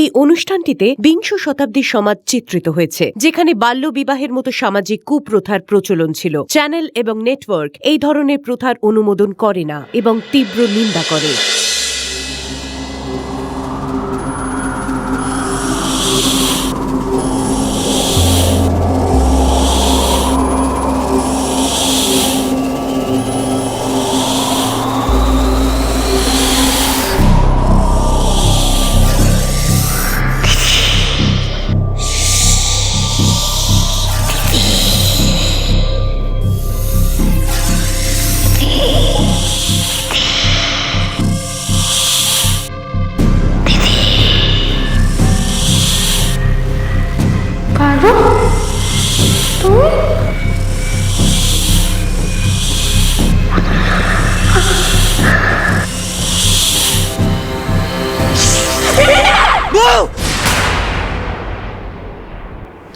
এই অনুষ্ঠানটিতে বিংশ শতাব্দীর সমাজ চিত্রিত হয়েছে, যেখানে বাল্য বিবাহের মতো সামাজিক কুপ্রথার প্রচলন ছিল। চ্যানেল এবং নেটওয়ার্ক এই ধরনের প্রথার অনুমোদন করে না এবং তীব্র নিন্দা করে।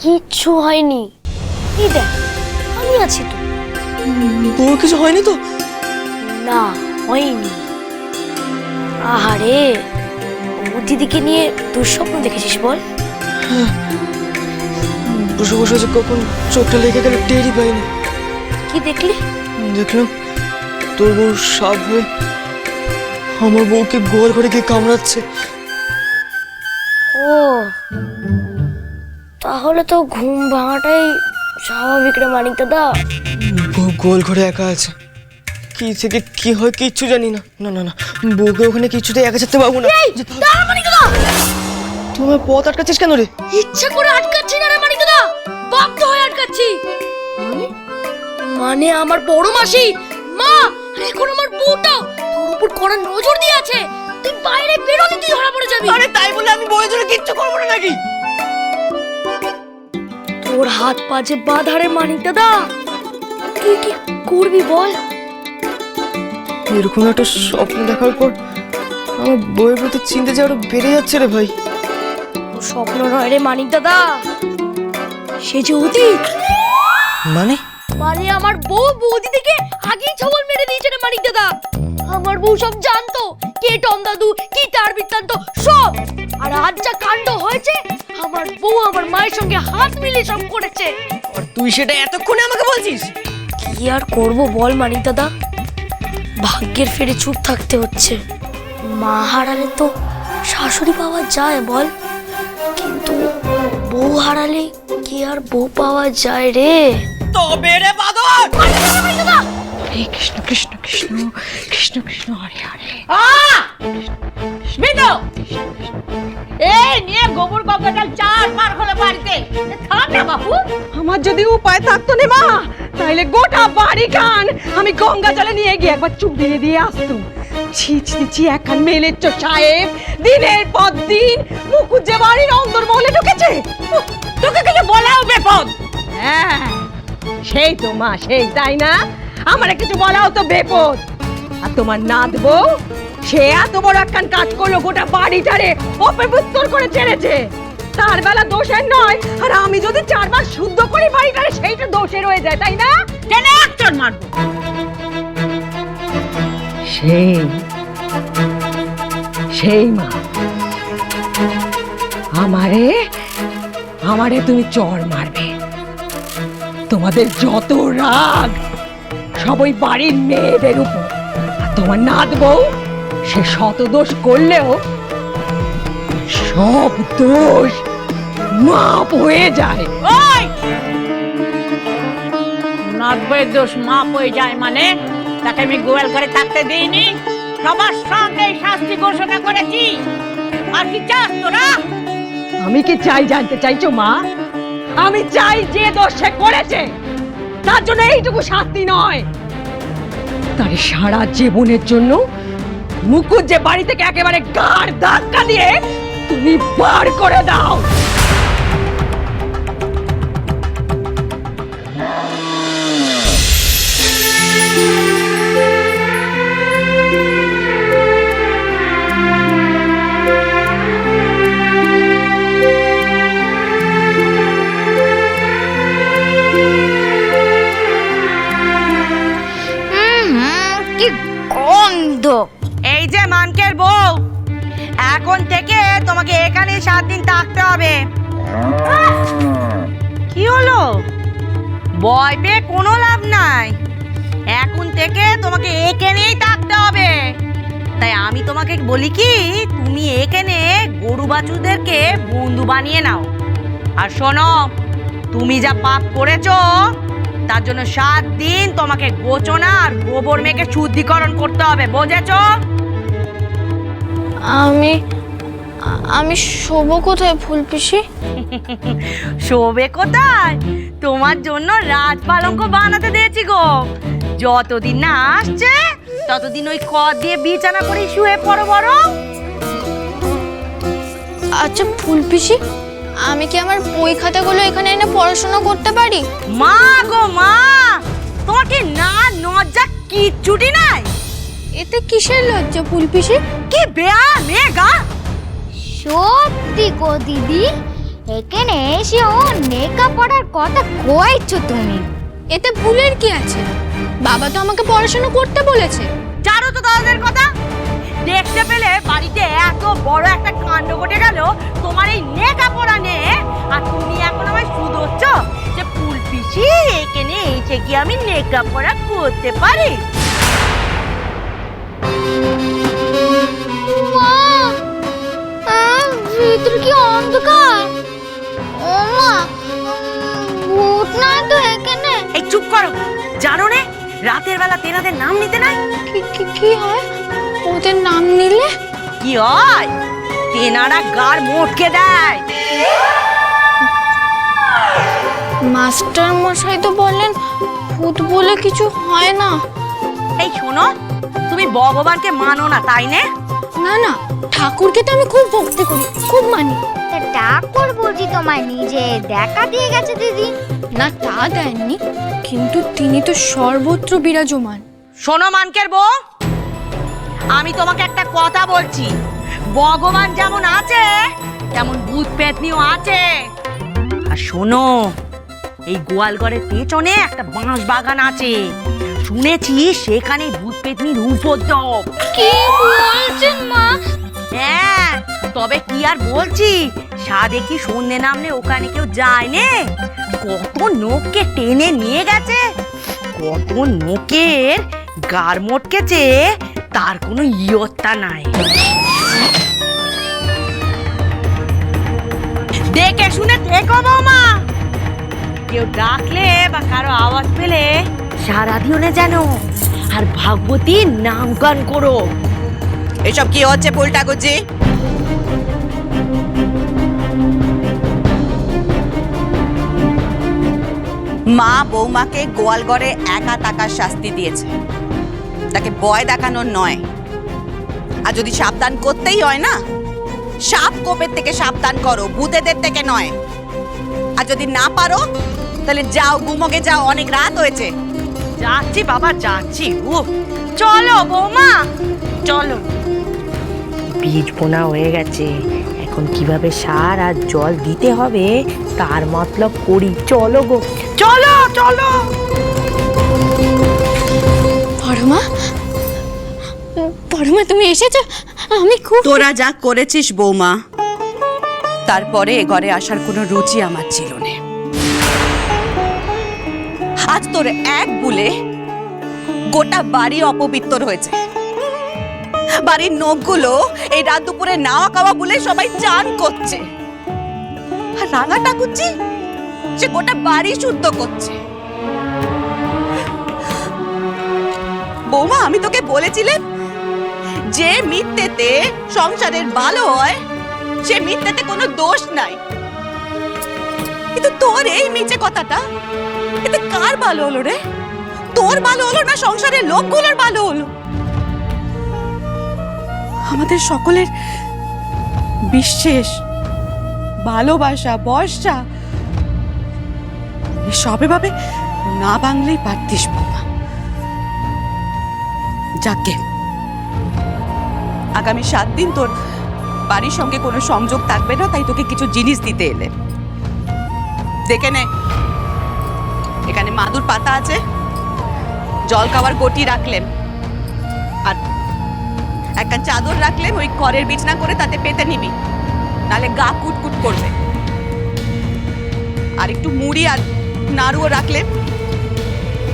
কিচ্ছু হয়নি। এই দেখ আমি আছি তো। বউ কিছু হয়নি তো? না হয়নি। আহারে ও দিদিকে নিয়ে দুঃস্বপ্ন দেখেছিস বল। বসে বসে আছে কখন চোখটা লেগে গেল টেরই পাইনি। কি দেখলি? দেখলাম তোর বউ সাপ হয়ে আমার বউকে গোয়াল করে গিয়ে কামড়াচ্ছে। ও তাহলে তো ঘুম ভাঙাটাই স্বাভাবিক রে মানিক দাদা। গোল ঘরে একা আছে। কি থেকে কি হয় কিচ্ছু জানি না। না না না। বউকে ওখানে কিছুতে একা যেতে পারব না। তোমার পথ আটকাচ্ছিস কেন রে? ইচ্ছা করে আটকাচ্ছি না রে মানিক দাদা। বাধ্য হয়ে আটকাচ্ছি। মানে? মানে আমার বড় মাসি মা আর এখন আমার বউটাও তোর উপর কড়া নজর দিয়ে আছে। তুই বাইরে বেরোলে তুই ধরা পড়ে যাবি। আরে তাই বলে আমি বউয়ের জন্য কিচ্ছু করব না নাকি? তোর হাত পা যে বাধারে মানিক দাদা তুই কি করবি বল? এরকম একটা স্বপ্ন দেখার পর আমার বইয়ের প্রতি চিন্তা যে আরও বেড়ে যাচ্ছে রে ভাই। ও স্বপ্ন নয় রে মানিক দাদা সে যে অতীত। মানে? মানে আমার বউ বৌদি থেকে আগেই ছবল মেরে দিয়েছে রে মানিক দাদা। আমার বউ সব জানতো কে টম দাদু কি তার বৃত্তান্ত সব। আর আজ যা কাণ্ড হয়েছে আমার বউ আমার মায়ের সঙ্গে হাত মিলিয়ে সব করেছে। আর তুই সেটা এতক্ষণে আমাকে বলছিস? কি আর করব বল মানিক দাদা। ভাগ্যের ফেরে চুপ থাকতে হচ্ছে। মা হারালে তো শাশুড়ি পাওয়া যায় বল। কিন্তু বউ হারালে কি আর বউ পাওয়া যায় রে? তবে রে বাদর! হরে কৃষ্ণ কৃষ্ণ কৃষ্ণ কৃষ্ণ কৃষ্ণ হরে হরে। এই নিয়ে গোবর গঙ্গাটাল চার পার হলো বাড়িতে। থাম না বাপু। আমার যদি উপায় থাকতো না মা তাইলে গোটা বাড়ি খান। আমি গঙ্গা জলে নিয়ে গিয়ে একবার চুপ দিয়ে দিয়ে আসতুম। ছি ছি ছি একখান মেলের চো সাহেব দিনের পর দিন মুকুজ্জে বাড়ির অন্দর মহলে ঢুকেছে তোকে কিছু বলাও বেপদ। হ্যাঁ। সেই তো মা সেই তাই না? আমার কিছু বলাও তো বেপদ। আর তোমার নাত বউ সে এত বড় একখান কাজ করল গোটা বাড়িটারে অপবিত্তর করে ছেড়েছে তার বেলা দোষের নয় আর আমি যদি চারবার শুদ্ধ করি বাড়িটারে সেইটা দোষে হয়ে যায় তাই না? কেন একজন মারবো? সেই সেই মা। আমারে আমারে তুমি চর মারবে। তোমাদের যত রাগ সবই বাড়ির মেয়েদের উপর। আর তোমার নাত বউ সে শত দোষ করলেও সব দোষ মাপ হয়ে যায়। ওই! নব্বই দোষ মাপ হয়ে যায় মানে? তাকে আমি গোয়াল করে থাকতে দিইনি। সবার সঙ্গে শাস্তি ঘোষণা করেছি। আর কি চাস তোরা? আমি কি চাই জানতে চাইছো মা? আমি চাই যে দোষ সে করেছে, তার জন্য এইটুকু শাস্তি নয়। তার সারা জীবনের জন্য মুকুট যে বাড়ি থেকে একেবারে গাড় ধাক্কা দিয়ে তুমি বার করে দাও। তোমাকে এখানে সাত দিন থাকতে হবে। কি হলো? ভয় পেয়ে কোনো লাভ নাই। এখন থেকে তোমাকে এখানেই থাকতে হবে। তাই আমি তোমাকে বলি কি, তুমি এখানে গরু বাছুরদেরকে বন্ধু বানিয়ে নাও। আর শোনো, তুমি যা পাপ করেছ, তার জন্য সাত দিন তোমাকে গোচনা আর গোবর মেখে শুদ্ধিকরণ করতে হবে, বুঝেছ? আমি আমি শোব কোথায় ফুল পিসি? শোবে কোথায়? তোমার জন্য রাজ পালঙ্ক বানাতে দিয়েছি গো। যতদিন না আসছে ততদিন ওই খড় দিয়ে বিছানা করে শুয়ে পড়ো বড়। আচ্ছা ফুল পিসি আমি কি আমার বই খাতাগুলো এখানে এনে পড়াশোনা করতে পারি? মা গো মা তোমার কি না নজ্জা কিচ্ছুটি নাই। এতে কিসের লজ্জা ফুল পিসি? কি বেয়া মেগা সত্যি গো দিদি এখানে এসে ও নেকা পড়ার কথা কয়েছো তুমি। এতে ভুলের কি আছে? বাবা তো আমাকে পড়াশোনা করতে বলেছে। জানো তো দাদাদের কথা? দেখতে পেলে বাড়িতে এত বড় একটা কাণ্ড ঘটে গেল তোমার এই নেকা পড়া নে আর তুমি এখন আমায় শুধোচ্ছ যে ফুল পিসি এখানে এসে কি আমি নেকা পড়া করতে পারি? করো। জানো নে রাতের বেলা তেনাদের নাম নিতে নাই? কি হয়? ওদের নাম নিলে? কি হয়? তেনারা গার মোটকে দেয়। মাস্টার মশাই তো বললেন ভূত বলে কিছু হয় না। এই শোনো তুমি ভগবানকে মানো না তাই নে? না না ঠাকুরকে তো আমি খুব ভক্তি করি খুব মানি। তা ঠাকুর বুঝি তোমায় নিজে দেখা দিয়ে গেছে দিদি। না তা দেননি। কিন্তু তিনি তো সর্বত্র বিরাজমান। শোনো মানকের বউ। আমি তোমাকে একটা কথা বলছি। ভগবান যেমন আছে তেমন ভূত পেতনিও আছে। আর শোনো এই গোয়ালঘরের পেছনে একটা বাঁশ বাগান আছে। শুনেছি সেখানে ভূত পেতনির উপদ্রব। কি বলছেন মা? হ্যাঁ তবে কি আর বলছি? সাদে কি সন্ধে নামলে ওখানে কেউ যায় নে। কত নোককে টেনে নিয়ে গেছে। কত নোকের গার মটকেছে, তার কোনো ইয়ত্তা নাই। দেখে শুনে দেখো বৌমা। কেউ ডাকলে বা কারও আওয়াজ পেলে সারা দিনে যেন। আর ভাগবতীর নাম গান করো। এসব কি হচ্ছে ফুলটা গুজি? মা বৌমাকে গোয়ালঘরে একা টাকার শাস্তি দিয়েছে। তাকে ভয় দেখানোর নয়। আর যদি সাবধান করতেই হয় না? সাপ কোপের থেকে সাবধান করো ভূতেদের থেকে নয়। আর যদি না পারো তাহলে যাও গুমোগে যাও অনেক রাত হয়েছে। যাচ্ছি বাবা যাচ্ছি। ও চলো বৌমা। চলো। বীজ বোনা হয়ে গেছে। এখন কীভাবে সার আর জল দিতে হবে তার মতলব করি। চলো গো। চলো চলো। পরমা পরমা তুমি এসেছ? আমি খুব তোরা যা করেছিস বৌমা। তারপরে এ ঘরে আসার কোনো রুচি আমার ছিল না। আজ তোর এক বুলে গোটা বাড়ি অপবিত্র হয়েছে। বাড়ির নখগুলো এই রাত দুপুরে নাওয়া খাওয়া বলে সবাই চান করছে। আর রাঙা ঠাকুরজি, সে গোটা বাড়ি শুদ্ধ করছে। বৌমা, আমি তোকে বলেছিলাম, যে মিথ্যেতে সংসারের ভালো হয়, সে মিথ্যেতে কোনো দোষ নাই। কিন্তু তোর এই মিছে কথাটা, এতে কার ভালো হলো রে? তোর ভালো হলো না সংসারের লোকগুলোর ভালো হলো? আমাদের সকলের বিশ্বাস ভালোবাসা বর্ষা সবে ভাবে না বাংলেই পারতিস বাবা যাকে আগামী সাত দিন তোর বাড়ির সঙ্গে কোনো সংযোগ থাকবে না, তাই তোকে কিছু জিনিস দিতে এলে। দেখে নে, এখানে মাদুর পাতা আছে, জল খাওয়ার গটি রাখলেন। আর একটা চাদর রাখলে ওই ঘরের বিছনা করে তাতে পেতে নিবি। নালে গা কুটকুট করবে। আর একটু মুড়ি আর নাড়ুও রাখলে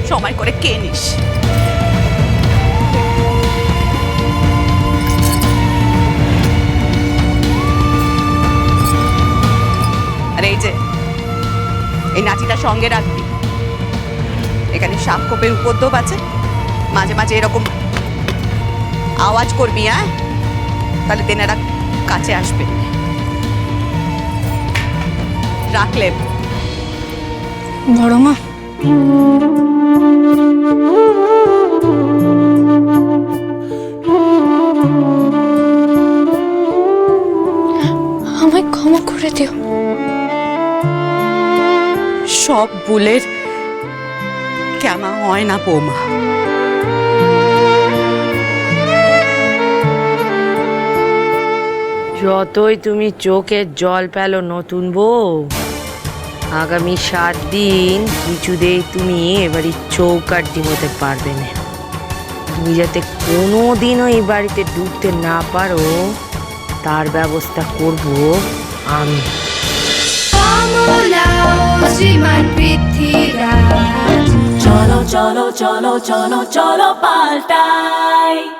সময় করে কে নিস। আর এই যে, এই নাচিটা সঙ্গে রাখবি। এখানে সাপ কোপের উপদ্রব আছে। মাঝে মাঝে এরকম আওয়াজ করবি হ্যাঁ? তাহলে তেনারা কাছে আসবে। রাখলে। বড় মা। আমায় ক্ষমা করে দিও। সব বুলের কেমা হয় না বৌমা। যতই তুমি চোখের জল পেল নতুন বউ, আগামী সাত দিন কিছুতেই তুমি এবারই চৌকাটি হতে পারবে না। তুমি যাতে কোনো দিনও এই বাড়িতে ঢুকতে না পারো, তার ব্যবস্থা করব আমি। চলো চলো চলো চলো চলো পাল্টাই।